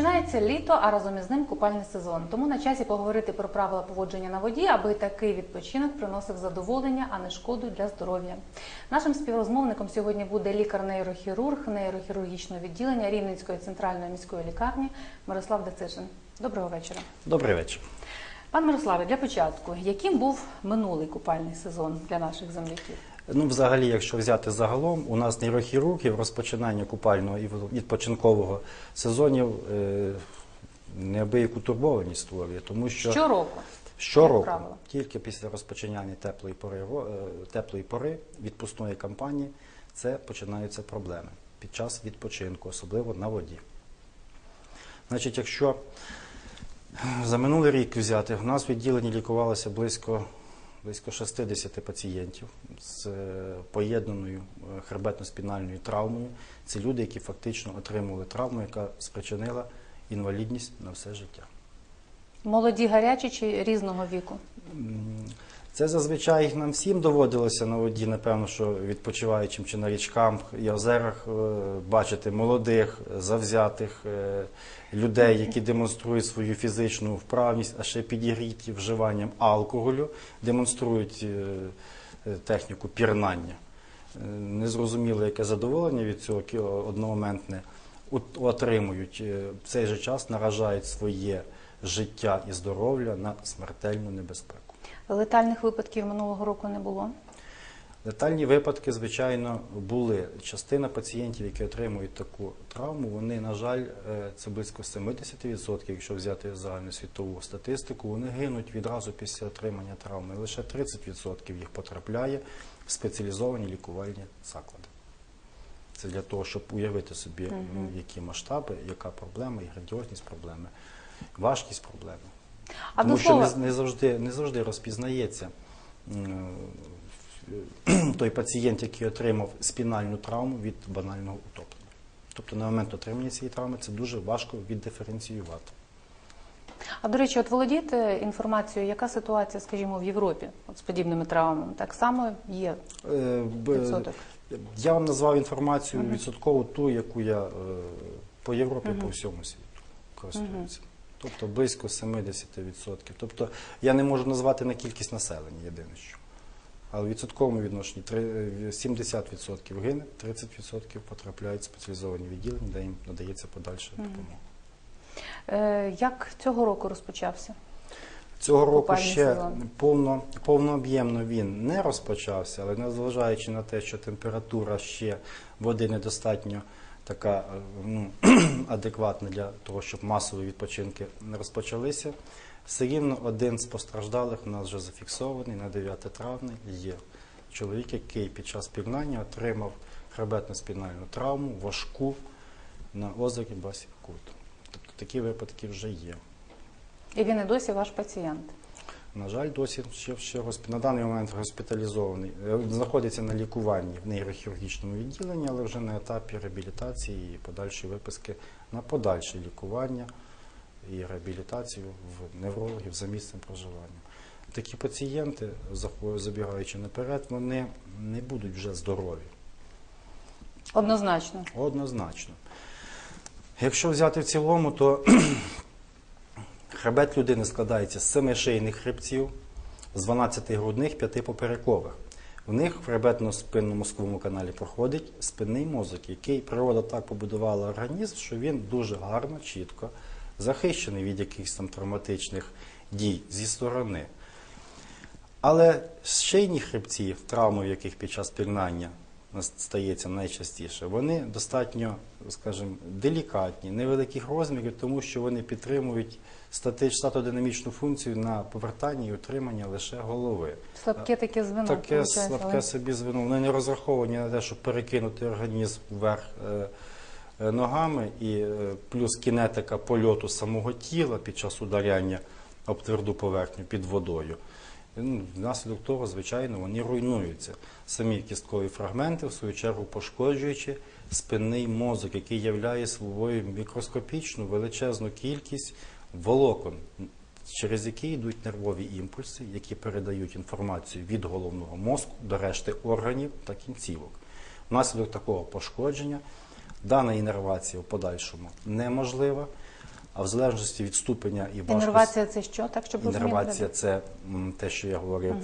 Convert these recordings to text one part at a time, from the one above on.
вітання. Розпочинається літо, а разом із ним купальний сезон. Тому на часі поговорити про правила поводження на воді, аби такий відпочинок приносив задоволення, а не шкоду для здоров'я. Нашим співрозмовником сьогодні буде лікар-нейрохірург нейрохірургічного відділення Рівненської центральної міської лікарні Мирослав Децишин. Доброго вечора. Добрий вечір. Пан Мирославе, для початку, яким був минулий купальний сезон для наших земляків? Ну, взагалі, якщо взяти загалом, у нас нейрохірургів розпочинання купального і відпочинкового сезонів е, неабияку турбованість створює, тому що Щороку. щороку, тільки після розпочинання теплої пори, е, теплої пори відпускної кампанії, це починаються проблеми під час відпочинку, особливо на воді. Значить, якщо за минулий рік взяти, в нас в відділенні лікувалося близько, близько 60 пацієнтів з е, поєднаною е, хребетно-спінальною травмою. Це люди, які фактично отримали травму, яка спричинила інвалідність на все життя. Молоді гарячі чи різного віку? Це зазвичай нам всім доводилося на воді, напевно, що відпочиваючим чи на річках і озерах е, бачити молодих, завзятих е, людей, які демонструють свою фізичну вправність, а ще підігріті вживанням алкоголю, демонструють е, техніку пірнання. Незрозуміло, яке задоволення від цього одномоментне отримують. В цей же час наражають своє життя і здоров'я на смертельну небезпеку. Летальних випадків минулого року не було. Летальні випадки, звичайно, були. Частина пацієнтів, які отримують таку травму, вони, на жаль, е, це близько 70%, якщо взяти загальну світову статистику, вони гинуть відразу після отримання травми. Лише 30% їх потрапляє в спеціалізовані лікувальні заклади. Це для того, щоб уявити собі, які масштаби, яка проблема, і грандіозність проблеми, важкість проблеми. А Тому до що слова, не, не, завжди, не завжди розпізнається той пацієнт, який отримав спінальну травму від банального утоплення. Тобто на момент отримання цієї травми це дуже важко віддиференціювати. а до речі, от володієте інформацією, яка ситуація, скажімо, в Європі от з подібними травмами? Так само є Е, відсоток. Я вам назвав інформацію відсотково ту, яку я е, по Європі, по всьому світу користуюся. Тобто близько 70%. Тобто я не можу назвати на кількість населення єдине що. Але в відсотковому відношенні три- е, 70% гине, 30% потрапляють в спеціалізовані відділення, де їм надається подальша допомога. Е, як цього року розпочався? Цього року Купальний ще сезон. повно, повнооб'ємно він не розпочався, але незважаючи на те, що температура ще води недостатньо така е, ну, адекватна для того, щоб масові відпочинки не розпочалися, все рівно один з постраждалих у нас вже зафіксований на 9 травня є чоловік, який під час пірнання отримав хребетно-спінальну травму важку на озері Басів-Кут. Тобто такі випадки вже є. І він і досі ваш пацієнт. На жаль, досі ще, ще госп- на даний момент госпіталізований. Е, Знаходиться на лікуванні в нейрохірургічному відділенні, але вже на етапі реабілітації і подальшої виписки на подальше лікування і реабілітацію в неврологів за місцем проживання. Такі пацієнти, забігаючи наперед, вони не будуть вже здорові. Однозначно. Однозначно. Якщо взяти в цілому, то хребет людини складається з семи шийних хребців, з 12 грудних, 5 поперекових. В них в хребетно-спинно-мозковому каналі проходить спинний мозок, який природа так побудувала організм, що він дуже гарно, чітко захищений від якихось там травматичних дій зі сторони. Але шийні хребці, травми, в яких під час пірнання нас- стається найчастіше, вони достатньо, скажімо, делікатні, невеликих розмірів, тому що вони підтримують статич, статодинамічну функцію на повертанні і утримання лише голови. Слабке таке звено. Таке слабке але- собі звено. Вони не розраховані на те, щоб перекинути організм вверх е, е, ногами, і е, плюс кінетика польоту самого тіла під час ударяння об тверду поверхню під водою. Ну, внаслідок того, звичайно, вони руйнуються. Самі кісткові фрагменти, в свою чергу, пошкоджуючи спинний мозок, який являє собою мікроскопічну величезну кількість волокон, через які йдуть нервові імпульси, які передають інформацію від головного мозку до решти органів та кінцівок. Внаслідок такого пошкодження Дана інервація в подальшому неможлива, а в залежності від ступеня і важкості. Інервація це що? Так, щоб? Інервація це те, що я говорив,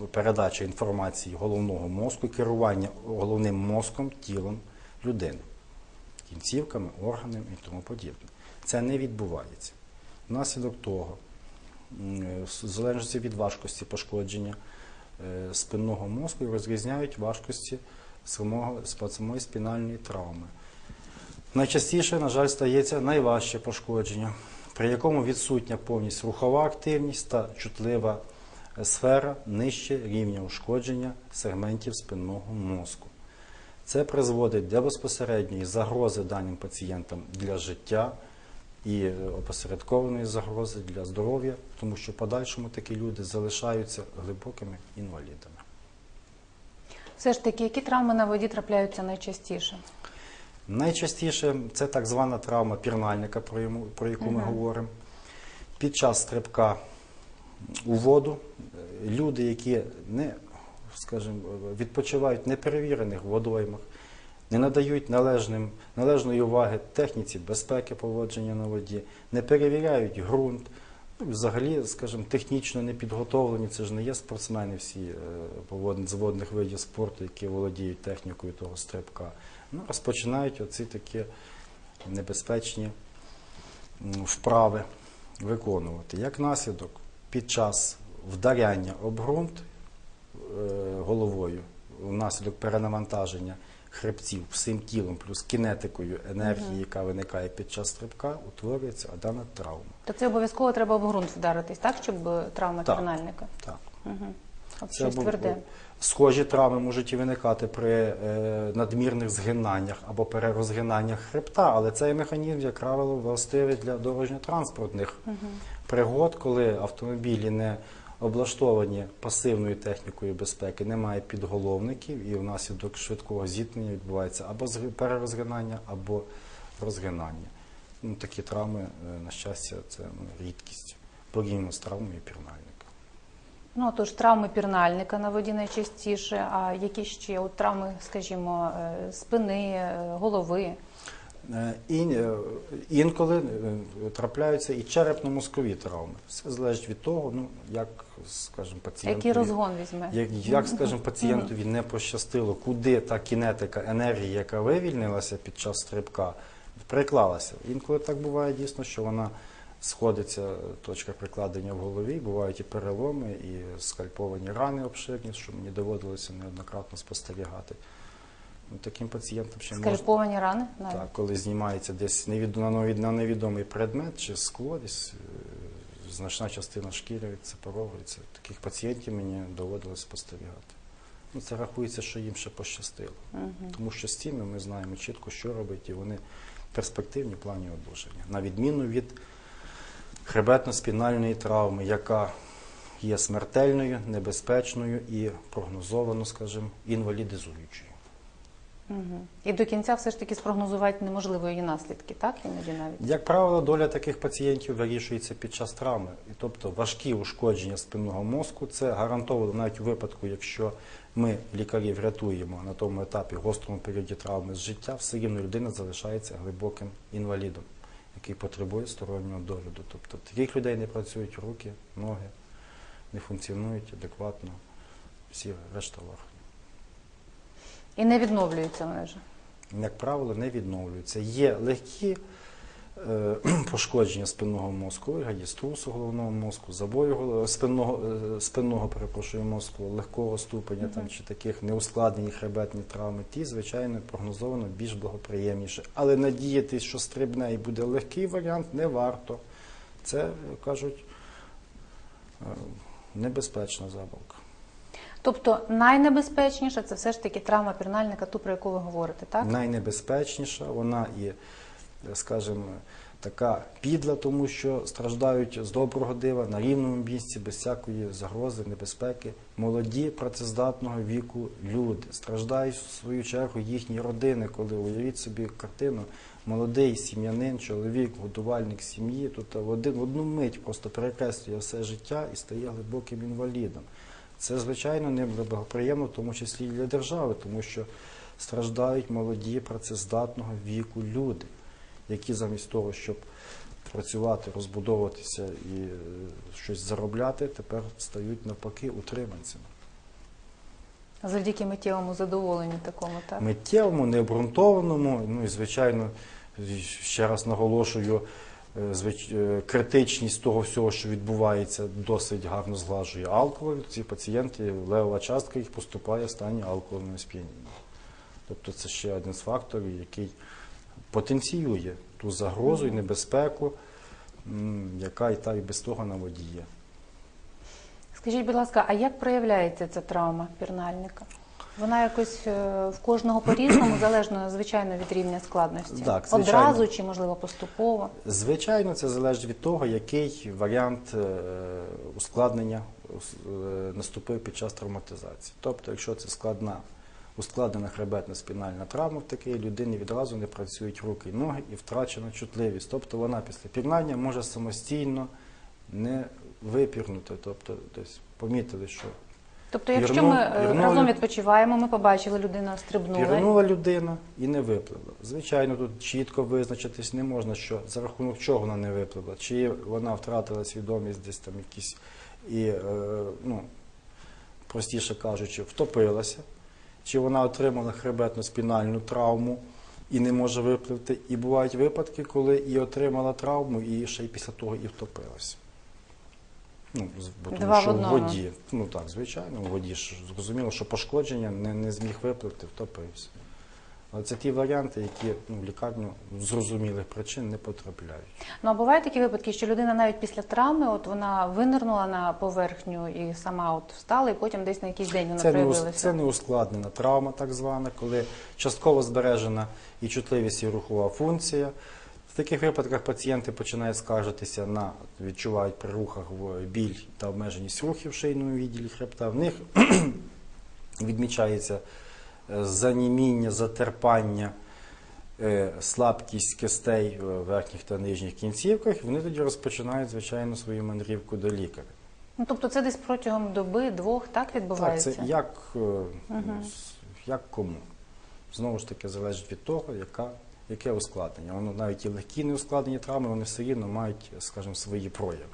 е, передача інформації головного мозку, керування головним мозком, тілом людини, кінцівками, органами і тому подібне. Це не відбувається. Внаслідок того, е, в залежності від важкості пошкодження е, спинного мозку розрізняють важкості самої спінальної травми. Найчастіше, на жаль, стається найважче пошкодження, при якому відсутня повністю рухова активність та чутлива е, сфера нижче рівня ушкодження сегментів спинного мозку. Це призводить до безпосередньої загрози даним пацієнтам для життя і опосередкованої загрози для здоров'я, тому що в подальшому такі люди залишаються глибокими інвалідами. Все ж таки, які травми на воді трапляються найчастіше? Найчастіше це так звана травма пірнальника, про, яку ми говоримо. Під час стрибка у воду люди, які не, скажімо, відпочивають в неперевірених водоймах, не надають належним, належної уваги техніці безпеки поводження на воді, не перевіряють ґрунт, ну, взагалі, скажімо, технічно не підготовлені. Це ж не є спортсмени всі е, з водних видів спорту, які володіють технікою того стрибка. Ну, розпочинають оці такі небезпечні вправи виконувати. Як наслідок, під час вдаряння об ґрунт е, головою, внаслідок перенавантаження хребців всім тілом, плюс кінетикою енергії, яка виникає під час стрибка, утворюється дана травма. То це обов'язково треба об ґрунт вдаритись, так, щоб е, травма Так. Так. Угу. От Це щось тверде. Схожі травми можуть і виникати при е, надмірних згинаннях або перерозгинаннях хребта, але цей механізм, як правило, властивий для дорожньо-транспортних пригод, коли автомобілі не облаштовані пасивною технікою безпеки, немає підголовників, і внаслідок швидкого зіткнення відбувається або зг- перерозгинання, або розгинання. Ну, такі травми, е, на щастя, це ну, рідкість порівняно з травмою пірнальника. Ну, тож травми пірнальника на воді найчастіше, а які ще от травми, скажімо, е, спини, е, голови. І, інколи трапляються і черепно-мозкові травми. Все залежить від того, ну, як, скажімо, пацієнтові, Який розгон візьме? як, як скажімо, пацієнтові не пощастило, куди та кінетика енергії, яка вивільнилася під час стрибка, приклалася. Інколи так буває дійсно, що вона сходиться, точка прикладення в голові, бувають і переломи, і скальповані рани обширні, що мені доводилося неоднократно спостерігати. Ну, Таким пацієнтам ще можна. Скальповані рани? Так, коли знімається десь невід... на невідомий предмет чи скло, десь е, значна частина шкіри відсепаровується. Таких пацієнтів мені доводилось спостерігати. Ну, це рахується, що їм ще пощастило. Тому що з цими ми знаємо чітко, що робити, і вони перспективні в плані одужання. На відміну від хребетно-спінальної травми, яка є смертельною, небезпечною і прогнозовано, скажімо, інвалідизуючою. І до кінця все ж таки спрогнозувати неможливо її наслідки, так? Іноді навіть. Як правило, доля таких пацієнтів вирішується під час травми. І тобто важкі ушкодження спинного мозку це гарантовано навіть у випадку, якщо ми лікарі врятуємо на тому етапі гострому періоді травми з життя, все рівно людина залишається глибоким інвалідом, який потребує стороннього догляду. Тобто таких людей не працюють руки, ноги, не функціонують адекватно всі решта органів. І не відновлюються вони вже. як правило, не відновлюються. Є легкі е, пошкодження спинного мозку, вигляді струсу головного мозку, забою голо- спинного, е, спинного перепрошую, мозку, легкого ступеня там, чи таких неускладнені хребетні травми. Ті, звичайно, прогнозовано більш благоприємніше. Але надіятись, що стрибне і буде легкий варіант, не варто. Це, е, кажуть, е, небезпечна забавка. Тобто найнебезпечніше це все ж таки травма пірнальника, ту, про яку ви говорите, так? найнебезпечніша, вона і, скажімо, така підла, тому що страждають з доброго дива на рівному місці, без всякої загрози, небезпеки. Молоді, працездатного віку люди. Страждають в свою чергу їхні родини, коли уявіть собі картину, молодий сім'янин, чоловік, годувальник сім'ї, тут в один в одну мить просто перекреслює все життя і стає глибоким інвалідом. Це, звичайно, неблагоприємно, в тому числі і для держави, тому що страждають молоді, працездатного віку люди, які замість того, щоб працювати, розбудовуватися і е, щось заробляти, тепер стають навпаки утриманцями. Завдяки миттєвому задоволенню такому, так? Миттєвому, необґрунтованому, ну і звичайно, ще раз наголошую, критичність того всього, що відбувається, досить гарно зглажує алкоголь. Ці пацієнти, левова частка їх поступає в стані алкогольного сп'яніння. Тобто це ще один з факторів, який потенціює ту загрозу і небезпеку, яка і так і без того на воді є. Скажіть, будь ласка, а як проявляється ця травма пірнальника? Вона якось е, в кожного по-різному, залежно, звичайно, від рівня складності. Так, звичайно. Одразу чи, можливо, поступово. Звичайно, це залежить від того, який варіант е, ускладнення е, наступив під час травматизації. Тобто, якщо це складна, ускладнена хребетно-спінальна травма, в такій людині відразу не працюють руки і ноги і втрачена чутливість. Тобто вона після пірнання може самостійно не випірнути. Тобто, десь помітили, що Тобто, якщо Пірну- ми е, разом відпочиваємо, ми побачили, людина стрибнула. Пірнула людина і не випливла. Звичайно, тут чітко визначитись не можна, що за рахунок чого вона не випливла. Чи вона втратила свідомість десь там якісь і, е, ну, простіше кажучи, втопилася, чи вона отримала хребетно-спінальну травму і не може випливти. І бувають випадки, коли і отримала травму, і ще й після того і втопилася. Ну, тому Два в що в одному. воді. Ну так, звичайно, в воді ж зрозуміло, що пошкодження не, не зміг випливти, втопився. Але це ті варіанти, які ну, в лікарню з зрозумілих причин не потрапляють. Ну а бувають такі випадки, що людина навіть після травми, от вона винирнула на поверхню і сама от встала, і потім десь на якийсь день вона Це не, ус- проявилася. це не ускладнена травма, так звана, коли частково збережена і чутливість, і рухова функція. В таких випадках пацієнти починають скаржитися на відчувають при рухах біль та обмеженість рухів в шийному відділі хребта. В них відмічається е, заніміння, затерпання, е, слабкість кистей в верхніх та нижніх кінцівках. Вони тоді розпочинають, звичайно, свою мандрівку до лікаря. Ну тобто це десь протягом доби, двох, так Так, відбувається? це як, с- як кому. Знову ж таки, залежить від того, яка, яке ускладнення. Воно навіть і легкі неускладнені травми, вони все рівно мають, скажімо, свої прояви.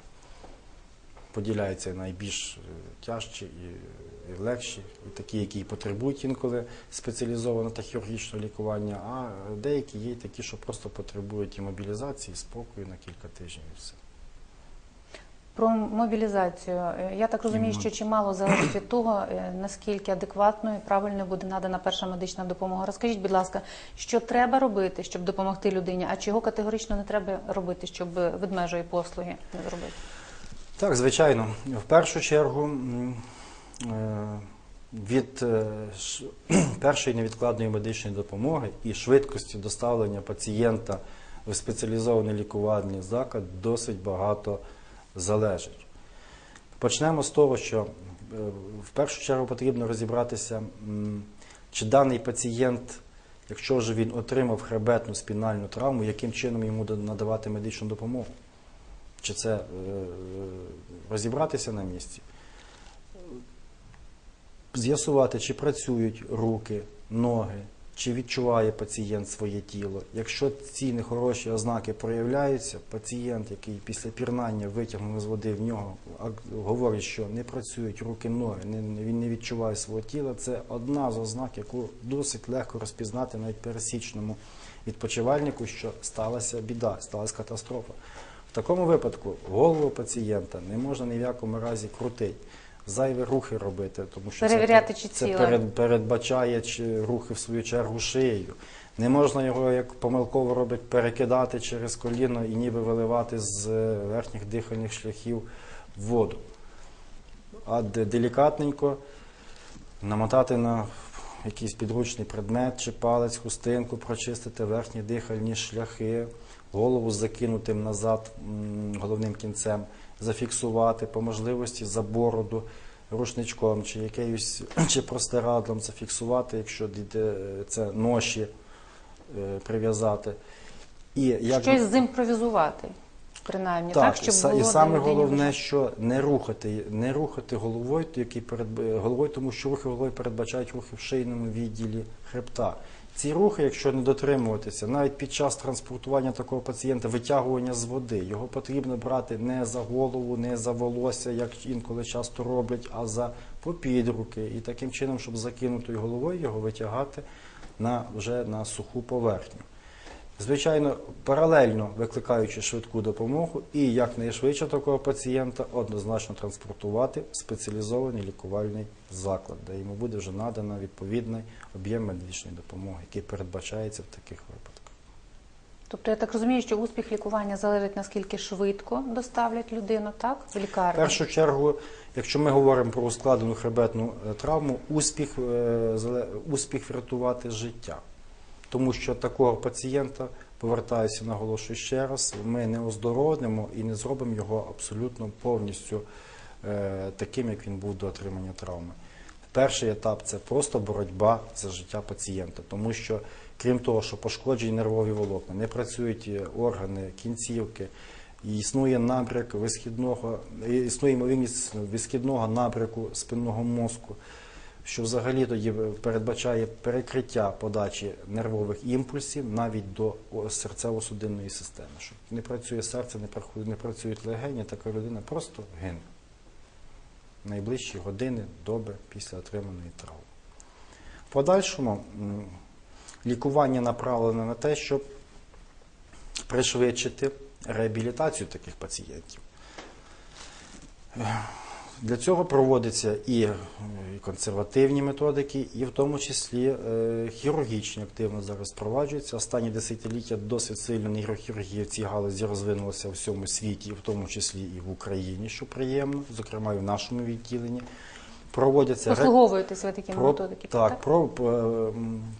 Поділяються найбільш е, тяжчі і, легші, і такі, які потребують інколи спеціалізованого та хірургічного лікування, а деякі є такі, що просто потребують і мобілізації, і спокою на кілька тижнів і все. Про мобілізацію. Е, Я так розумію, що чимало залежить від того, е, наскільки адекватно і правильно буде надана перша медична допомога. Розкажіть, будь ласка, що треба робити, щоб допомогти людині, а чого категорично не треба робити, щоб е, ведмежої послуги не зробити? Так, звичайно. В першу чергу е, від першої невідкладної медичної допомоги і швидкості доставлення пацієнта в спеціалізований лікувальний заклад досить багато залежить. Почнемо з того, що е, в першу чергу потрібно розібратися, чи даний пацієнт, якщо вже він отримав хребетну спінальну травму, яким чином йому надавати медичну допомогу. Чи це е, розібратися на місці, з'ясувати, чи працюють руки, ноги, чи відчуває пацієнт своє тіло. Якщо ці нехороші ознаки проявляються, пацієнт, який після пірнання витягнув з води в нього, говорить, що не працюють руки, ноги, він не відчуває свого тіла, це одна з ознак, яку досить легко розпізнати навіть пересічному відпочивальнику, що сталася біда, сталася катастрофа. В такому випадку голову пацієнта не можна ні в якому разі крутити, зайві рухи робити, тому що Перевіряти, це, чи це перед, передбачає чи рухи в свою чергу шиєю. Не можна його, як помилково робить, перекидати через коліно і ніби виливати з е, верхніх дихальних шляхів воду. А делікатненько намотати на якийсь підручний предмет чи палець, хустинку, прочистити верхні дихальні шляхи, голову з закинутим назад головним кінцем, зафіксувати по можливості за бороду рушничком чи якоюсь чи простирадлом зафіксувати, якщо е, це ноші е, прив'язати. І як Щось зімпровізувати. принаймні, Так, так, щоб було і саме головне, вже. що не рухати, не рухати головою, який перед головою, тому що рухи головою передбачають рухи в шийному відділі хребта. Ці рухи, якщо не дотримуватися, навіть під час транспортування такого пацієнта, витягування з води, його потрібно брати не за голову, не за волосся, як інколи часто роблять, а за попід руки. І таким чином, щоб закинутою головою його витягати на вже на суху поверхню. Звичайно, паралельно викликаючи швидку допомогу і якнайшвидше такого пацієнта однозначно транспортувати в спеціалізований лікувальний заклад, де йому буде вже надано відповідний об'єм медичної допомоги, який передбачається в таких випадках. Тобто я так розумію, що успіх лікування залежить наскільки швидко доставлять людину, так? В лікарню? В першу чергу, якщо ми говоримо про ускладену хребетну е, травму, успіх, е, успіх врятувати життя. Тому що такого пацієнта, повертаюся, наголошую ще раз, ми не оздоровимо і не зробимо його абсолютно повністю е, таким, як він був до отримання травми. Перший етап це просто боротьба за життя пацієнта, тому що крім того, що пошкоджені нервові волокна, не працюють е, органи, кінцівки, існує набряк висхідного, існує ймовірність висхідного набряку спинного мозку, що взагалі тоді передбачає перекриття подачі нервових імпульсів навіть до серцево-судинної системи. Що не працює серце, не працюють легені, така людина просто гине найближчі години, доби після отриманої травми. Подальшому лікування направлене на те, щоб пришвидшити реабілітацію таких пацієнтів. Для цього проводяться і е, консервативні методики, і в тому числі е, хірургічні активно зараз впроваджуються. Останні десятиліття досить сильно нейрохірургія в цій галузі розвинулася в всьому світі, в тому числі і в Україні, що приємно, зокрема і в нашому відділенні. Проводяться Послуговуєтесь ви такими про, методиками, так, Про, е,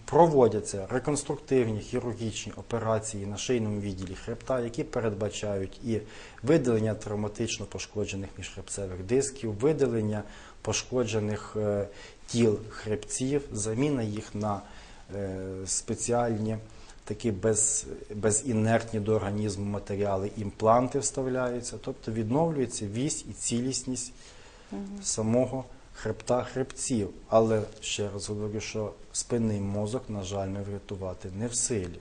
проводяться реконструктивні хірургічні операції на шийному відділі хребта, які передбачають і видалення травматично пошкоджених міжхребцевих дисків, видалення пошкоджених е, тіл хребців, заміна їх на е, спеціальні такі без, безінертні до організму матеріали, імпланти вставляються, тобто відновлюється вісь і цілісність самого хребта хребців. Але ще раз говорю, що спинний мозок, на жаль, ми врятувати не в силі.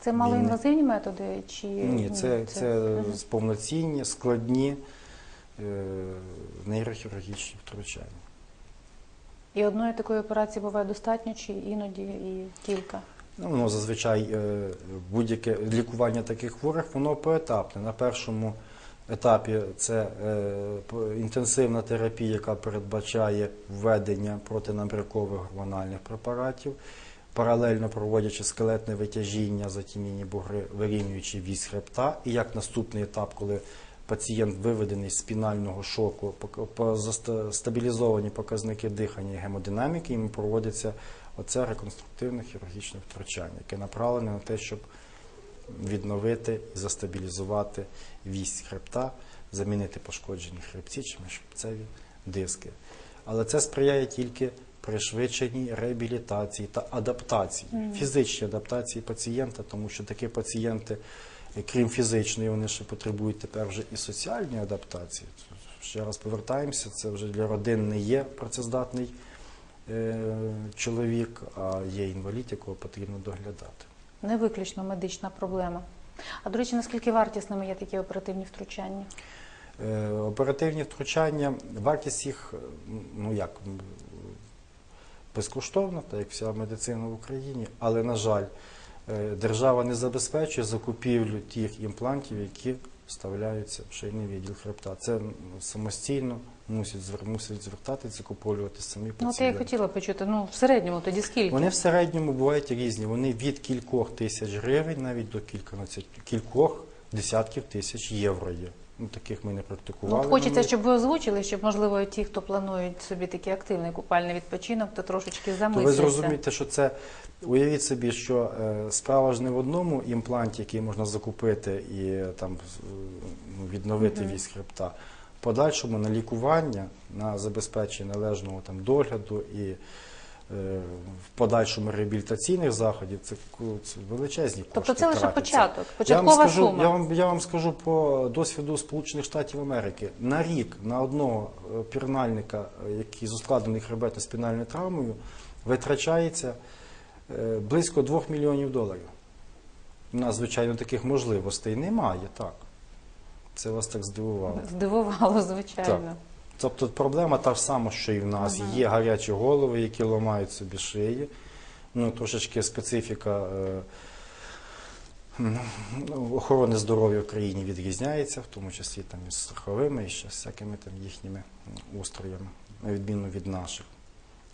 Це малоінвазивні методи чи Ні, це, це повноцінні, складні е, нейрохірургічні втручання. І одної такої операції буває достатньо, чи іноді і кілька. Ну, воно зазвичай е, будь-яке лікування таких хворих, воно поетапне. На першому етапі це е, інтенсивна терапія, яка передбачає введення протинабрякових гормональних препаратів, паралельно проводячи скелетне витяжіння, затімінні бугри, вирівнюючи вісь хребта. І як наступний етап, коли пацієнт виведений з спінального шоку, стабілізовані показники дихання і гемодинаміки, йому проводиться оце реконструктивне хірургічне втручання, яке направлене на те, щоб відновити і застабілізувати вісь хребта, замінити пошкоджені хребці чи міжхребцеві диски. Але це сприяє тільки пришвидшеній реабілітації та адаптації, фізичній адаптації пацієнта, тому що такі пацієнти, крім фізичної, вони ще потребують тепер вже і соціальної адаптації. Ще раз повертаємося, це вже для родин не є працездатний е, чоловік, а є інвалід, якого потрібно доглядати. Не виключно медична проблема. А до речі, наскільки вартісними є такі оперативні втручання? Е, Оперативні втручання, вартість їх, ну як, безкоштовна, так як вся медицина в Україні, але, на жаль, е, держава не забезпечує закупівлю тих імплантів, які вставляються в шийний відділ хребта. Це самостійно мусять, звер- мусять звертатися, закуповувати самі Ну, от я і пацієнти. хотіла почути. Ну, в середньому тоді скільки? Вони в середньому бувають різні. Вони від кількох тисяч гривень навіть до кільканадцять, кількох десятків тисяч євро є. Ну, таких ми не Ну, практикували. от хочеться, щоб ви озвучили, щоб, можливо, ті, хто планують собі такий активний купальний відпочинок, то трошечки То ви зрозумієте, що це уявіть собі, що е, справа ж не в одному імпланті, який можна закупити і е, там з- ну, відновити вісь хребта. Подальшому на лікування, на забезпечення належного там догляду і е, в подальшому реабілітаційних заходів, це, це величезні кошти. Тобто це лише тратяться. початок, Я вам, скажу, сума. я, вам, я вам скажу по досвіду Сполучених Штатів Америки. На рік на одного е, пірнальника, е, який з ускладнений хребетно-спінальною травмою, витрачається е, близько 2 мільйонів доларів. У нас, звичайно, таких можливостей немає, так. Це вас так здивувало. Здивувало, звичайно. Тобто проблема та ж сама, що і в нас. Є гарячі голови, які ламають собі шиї. Ну, трошечки специфіка е, ну, охорони здоров'я в країні відрізняється, в тому числі там із страховими і ще з всякими там їхніми устроями, на відміну від наших.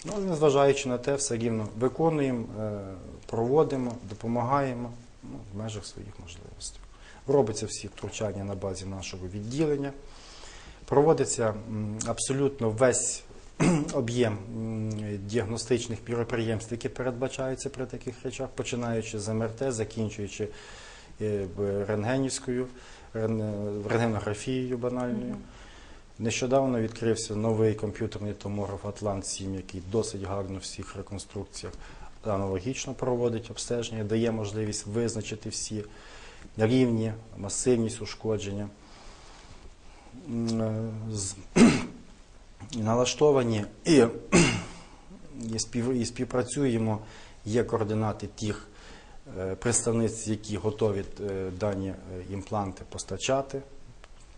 Ну, але незважаючи на те, все рівно виконуємо, е, проводимо, допомагаємо ну, в межах своїх можливостей. Робиться всі втручання на базі нашого відділення. Проводиться абсолютно весь об'єм діагностичних підприємств, які передбачаються при таких речах, починаючи з МРТ, закінчуючи е, рентгенівською, рентгенографією банальною. Нещодавно відкрився новий комп'ютерний томограф Атлант 7, який досить гарно в всіх реконструкціях аналогічно проводить обстеження, дає можливість визначити всі рівні, масивність ушкодження. Налаштовані і, і, спів, і співпрацюємо. Є координати тих е, представниць, які готові е, дані е, імпланти постачати.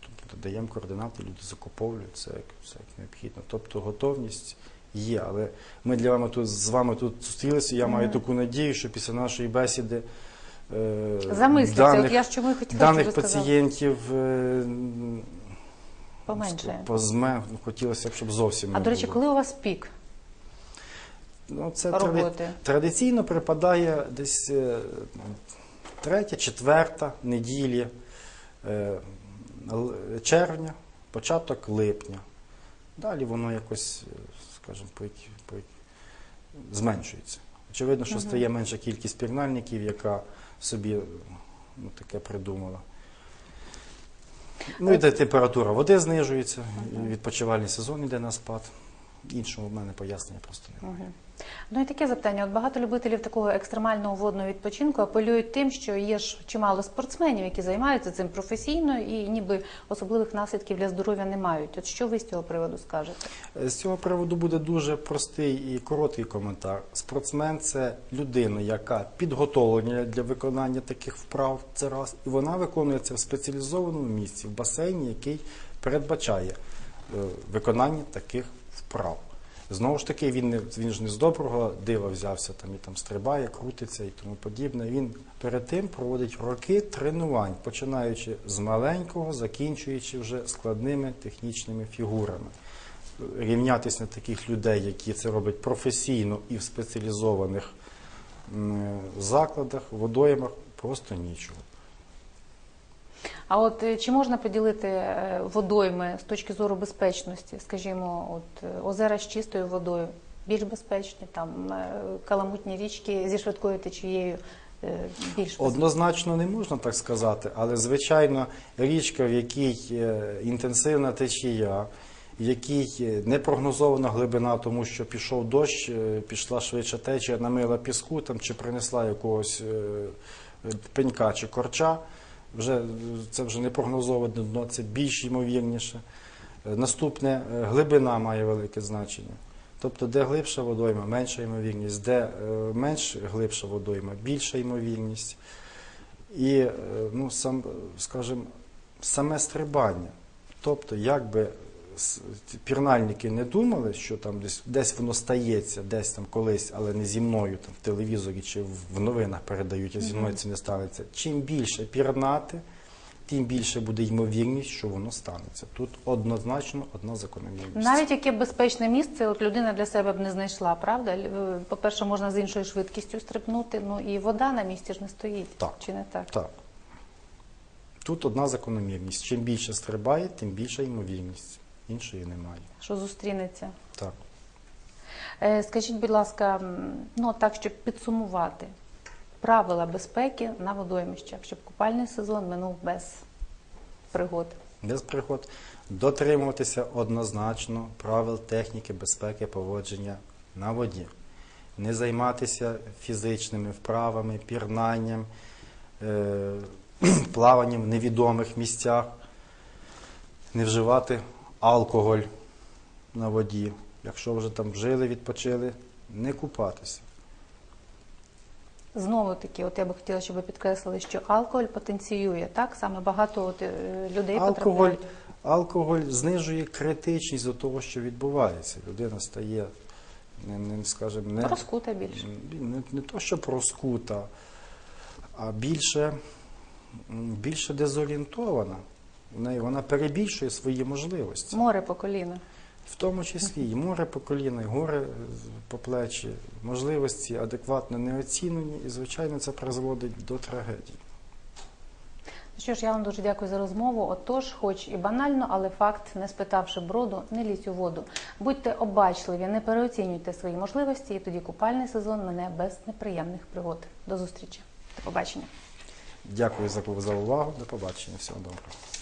Тобто даємо координати, люди закуповують це як, все як необхідно. Тобто готовність є. Але ми для вами тут з вами тут зустрілися. Я маю таку надію, що після нашої бесіди е, Замислюється. даних, От я ж чому хотіла, щоб даних ви пацієнтів е, Поменшає. позме, ну, хотілося б, щоб зовсім не А до речі, було. коли у вас пік Ну, це тради- роботи? традиційно припадає десь е, третя, четверта неділі е, червня, початок липня. Далі воно якось, скажімо, по, по, зменшується. Очевидно, що стає менша кількість пірнальників, яка собі ну, таке придумала. Ну йде температура води знижується, відпочивальний сезон йде на спад. Іншого в мене пояснення просто немає. Ну і таке запитання. От багато любителів такого екстремального водного відпочинку апелюють тим, що є ж чимало спортсменів, які займаються цим професійно і ніби особливих наслідків для здоров'я не мають. От що ви з цього приводу скажете? З цього приводу буде дуже простий і короткий коментар. Спортсмен це людина, яка підготовлена для виконання таких вправ. Це раз, і вона виконує це в спеціалізованому місці, в басейні, який передбачає е, виконання таких вправ. Знову ж таки, він не він ж не з доброго дива взявся там і там стрибає, крутиться і тому подібне. Він перед тим проводить роки тренувань, починаючи з маленького, закінчуючи вже складними технічними фігурами рівнятися на таких людей, які це роблять професійно і в спеціалізованих закладах, водоймах, просто нічого. А от е, чи можна поділити е, водойми з точки зору безпечності? Скажімо, от е, озера з чистою водою більш безпечні, там каламутні річки зі швидкою течією більш? Однозначно не можна так сказати, але звичайно річка, в якій інтенсивна течія, в якій е, не прогнозована глибина, тому що пішов дощ, пішла швидше течія, намила піску там, чи принесла якогось пенька чи корча, вже, це вже не прогнозоване дно, це більш ймовірніше. Е, Наступне е, глибина має велике значення. Тобто, де глибша водойма, менша ймовірність, де е, менш глибша водойма, більша ймовірність. І, ну, сам, скажімо, саме стрибання. Тобто, ті пірнальники не думали, що там десь, десь воно стається, десь там колись, але не зі мною там, в телевізорі чи в- новинах передають, а зі мною це не станеться. Чим більше пірнати, тим більше буде ймовірність, що воно станеться. Тут однозначно одна закономірність. Навіть яке безпечне місце, от людина для себе б не знайшла, правда? По-перше, можна з іншою швидкістю стрибнути, ну і вода на місці ж не стоїть. Так. Чи не так? Так. Тут одна закономірність. Чим більше стрибає, тим більша ймовірність. Іншої немає. Що зустрінеться? Так. Е, Скажіть, будь ласка, ну так, щоб підсумувати правила безпеки на водоймищах, щоб купальний сезон минув без пригод. Без приход дотримуватися однозначно правил техніки безпеки поводження на воді. не займатися фізичними вправами, пірнанням, е, плаванням в невідомих місцях, не вживати алкоголь на воді. Якщо вже там вжили, відпочили, не купатися. Знову таки, от я би хотіла, щоб ви підкреслили, що алкоголь потенціює, так? Саме багато от, е, людей Алкоголь, потрапляють. алкоголь знижує критичність до того, що відбувається. Людина стає, не, не скажімо, не, Розкута більше. не, не то, що проскута, а більше, м, більше дезорієнтована. В неї Вона перебільшує свої можливості. Море по коліна. В тому числі і море по коліна, і горе по плечі, можливості адекватно не оцінені, і, звичайно, це призводить до трагедії. Ну Що ж, я вам дуже дякую за розмову. Отож, хоч і банально, але факт, не спитавши броду, не лізь у воду. Будьте обачливі, не переоцінюйте свої можливості, і тоді купальний сезон мене без неприємних пригод. До зустрічі. До побачення. Дякую за увагу. До побачення. Всього доброго.